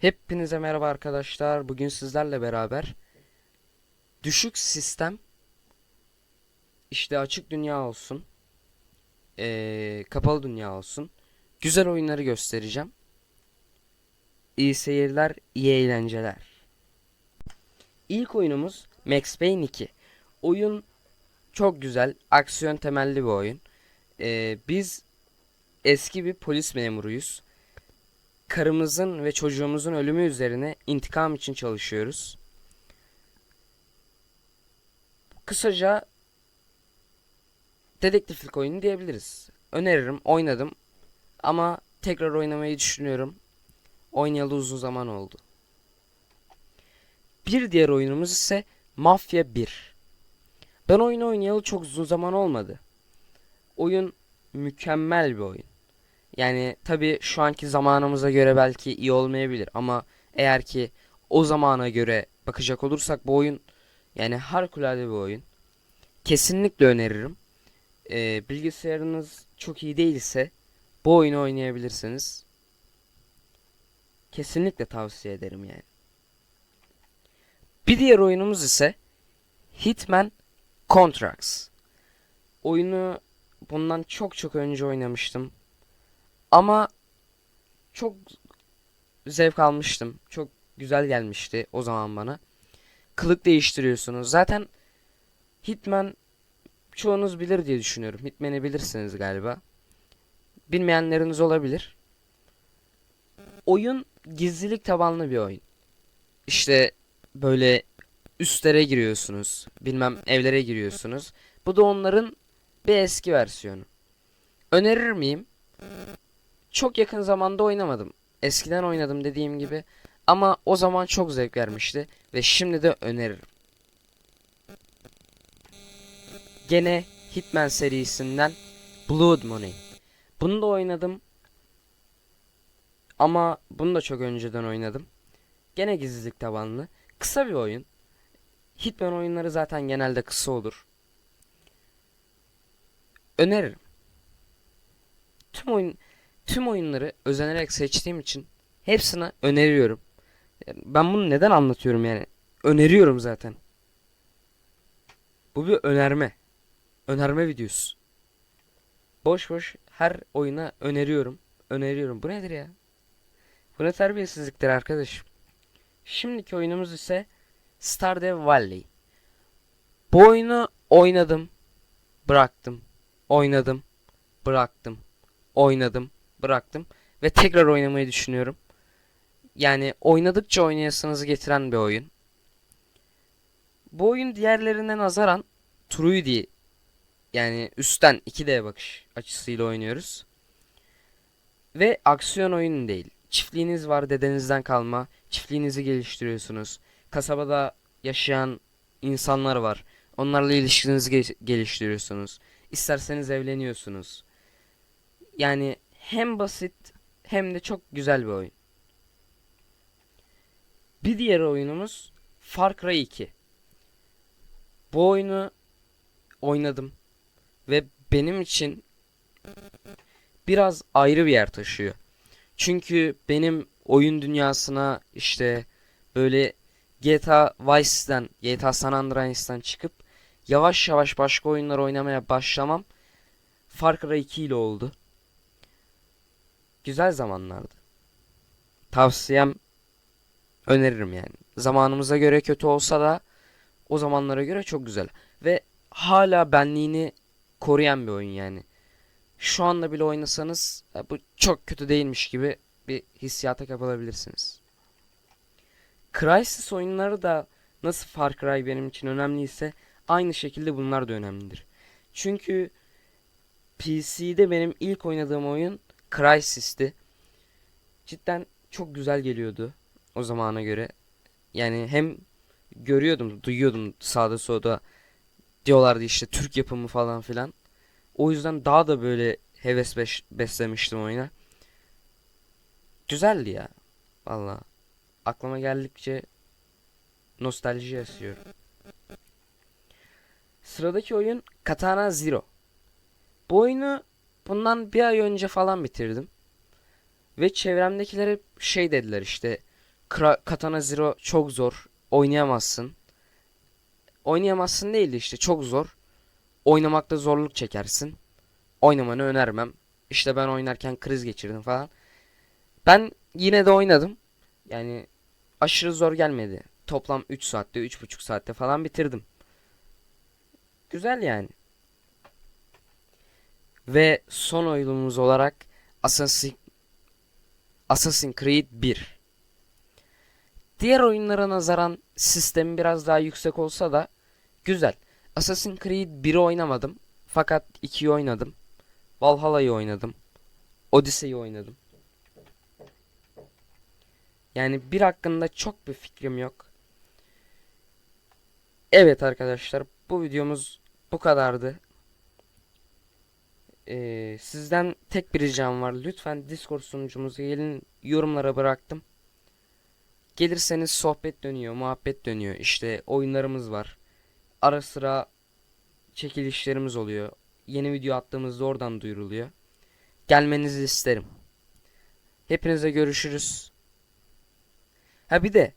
Hepinize merhaba arkadaşlar. Bugün sizlerle beraber düşük sistem işte açık dünya olsun eee, kapalı dünya olsun güzel oyunları göstereceğim. İyi seyirler, iyi eğlenceler. İlk oyunumuz Max Payne 2. Oyun çok güzel, aksiyon temelli bir oyun. Eee, biz eski bir polis memuruyuz karımızın ve çocuğumuzun ölümü üzerine intikam için çalışıyoruz. Kısaca dedektiflik oyunu diyebiliriz. Öneririm, oynadım ama tekrar oynamayı düşünüyorum. Oynayalı uzun zaman oldu. Bir diğer oyunumuz ise Mafya 1. Ben oyunu oynayalı çok uzun zaman olmadı. Oyun mükemmel bir oyun. Yani tabii şu anki zamanımıza göre belki iyi olmayabilir ama eğer ki o zamana göre bakacak olursak bu oyun yani harikulade bir oyun. Kesinlikle öneririm. Ee, bilgisayarınız çok iyi değilse bu oyunu oynayabilirsiniz. Kesinlikle tavsiye ederim yani. Bir diğer oyunumuz ise Hitman Contracts. Oyunu bundan çok çok önce oynamıştım. Ama çok zevk almıştım. Çok güzel gelmişti o zaman bana. Kılık değiştiriyorsunuz. Zaten Hitman çoğunuz bilir diye düşünüyorum. Hitman'i bilirsiniz galiba. Bilmeyenleriniz olabilir. Oyun gizlilik tabanlı bir oyun. İşte böyle üstlere giriyorsunuz. Bilmem evlere giriyorsunuz. Bu da onların bir eski versiyonu. Önerir miyim? Çok yakın zamanda oynamadım. Eskiden oynadım dediğim gibi. Ama o zaman çok zevk vermişti. Ve şimdi de öneririm. Gene Hitman serisinden Blood Money. Bunu da oynadım. Ama bunu da çok önceden oynadım. Gene gizlilik tabanlı. Kısa bir oyun. Hitman oyunları zaten genelde kısa olur. Öneririm. Tüm oyun tüm oyunları özenerek seçtiğim için hepsini öneriyorum. Ben bunu neden anlatıyorum yani? Öneriyorum zaten. Bu bir önerme. Önerme videosu. Boş boş her oyuna öneriyorum. Öneriyorum. Bu nedir ya? Bu ne terbiyesizliktir arkadaşım. Şimdiki oyunumuz ise Stardew Valley. Bu oyunu oynadım. Bıraktım. Oynadım. Bıraktım. Oynadım bıraktım ve tekrar oynamayı düşünüyorum. Yani oynadıkça oynayasınızı getiren bir oyun. Bu oyun diğerlerine nazaran 3D yani üstten 2D bakış açısıyla oynuyoruz. Ve aksiyon oyunu değil. Çiftliğiniz var dedenizden kalma. Çiftliğinizi geliştiriyorsunuz. Kasabada yaşayan insanlar var. Onlarla ilişkinizi ge- geliştiriyorsunuz. İsterseniz evleniyorsunuz. Yani hem basit hem de çok güzel bir oyun. Bir diğer oyunumuz Far Cry 2. Bu oyunu oynadım ve benim için biraz ayrı bir yer taşıyor. Çünkü benim oyun dünyasına işte böyle GTA Vice'den, GTA San Andreas'tan çıkıp yavaş yavaş başka oyunlar oynamaya başlamam Far Cry 2 ile oldu. Güzel zamanlardı. Tavsiyem öneririm yani. Zamanımıza göre kötü olsa da o zamanlara göre çok güzel. Ve hala benliğini koruyan bir oyun yani. Şu anda bile oynasanız bu çok kötü değilmiş gibi bir hissiyata kapılabilirsiniz. Crysis oyunları da nasıl Far Cry benim için önemliyse aynı şekilde bunlar da önemlidir. Çünkü PC'de benim ilk oynadığım oyun Crysis'ti. Cidden çok güzel geliyordu o zamana göre. Yani hem görüyordum, duyuyordum sağda solda diyorlardı işte Türk yapımı falan filan. O yüzden daha da böyle heves beş, beslemiştim oyuna. Güzeldi ya. Valla. Aklıma geldikçe nostalji yaşıyorum. Sıradaki oyun Katana Zero. Bu oyunu bundan bir ay önce falan bitirdim. Ve çevremdekiler hep şey dediler işte Katana Zero çok zor. Oynayamazsın. Oynayamazsın değil de işte çok zor. Oynamakta zorluk çekersin. Oynamanı önermem. İşte ben oynarken kriz geçirdim falan. Ben yine de oynadım. Yani aşırı zor gelmedi. Toplam 3 saatte, 3,5 saatte falan bitirdim. Güzel yani. Ve son oyunumuz olarak Assassin Assassin's Creed 1. Diğer oyunlara nazaran sistemi biraz daha yüksek olsa da güzel. Assassin's Creed 1'i oynamadım. Fakat 2'yi oynadım. Valhalla'yı oynadım. Odyssey'i oynadım. Yani bir hakkında çok bir fikrim yok. Evet arkadaşlar bu videomuz bu kadardı. Ee, sizden tek bir ricam var. Lütfen Discord sunucumuza gelin yorumlara bıraktım. Gelirseniz sohbet dönüyor, muhabbet dönüyor. İşte oyunlarımız var. Ara sıra çekilişlerimiz oluyor. Yeni video attığımızda oradan duyuruluyor. Gelmenizi isterim. Hepinize görüşürüz. Ha bir de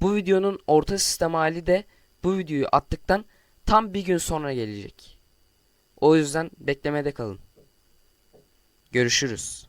bu videonun orta sistem hali de bu videoyu attıktan tam bir gün sonra gelecek. O yüzden beklemede kalın. Görüşürüz.